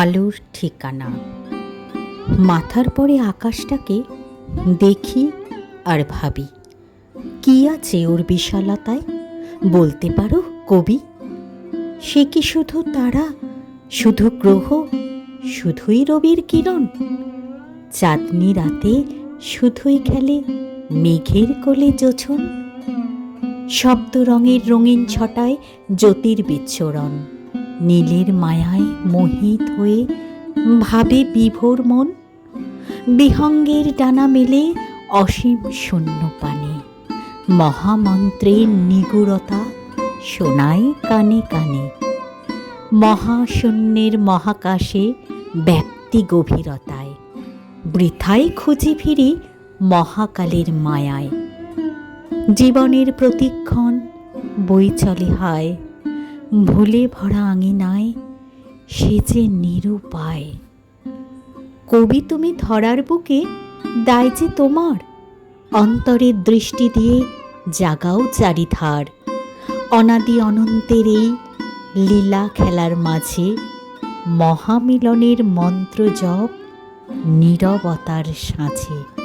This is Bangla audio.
আলোর ঠিকানা। মাথার পরে আকাশটাকে দেখি আর ভাবি, কি আছে ওর বিশালতায়? বলতে পারো কবি, সে কি শুধু তারা, শুধু গ্রহ, শুধুই রবির কিরণ? চাঁদনি রাতে শুধুই খেলে মেঘের কোলে জোছন শব্দ রঙের রঙিন ছটায় জ্যোতির বিচ্ছরণ নীলের মায়ায় মোহিত হয়ে ভাবে বিভোর মন। বিহঙ্গের ডানা মেলে অসীম শূন্য পানে। মহামন্ত্রের নিগুড়তা শোনায় কানে কানে। মহাশূন্যের মহাকাশে ব্যাপ্তি গভীরতায়। বৃথাই খুঁজে ফিরি মহাকালের মায়ায়। জীবনের প্রতিক্ষণ বই চলে হায় ভুলে ভরা আঙিনায় সে যে নিরুপায়। কবি তুমি ধরার বুকে, দায় যে তোমার। অন্তরের দৃষ্টি দিয়ে জাগাও চারিধার। অনাদি অনন্তের এই লীলা খেলার মাঝে মহামিলনের মন্ত্র জপ নীরবতার সাঁঝে।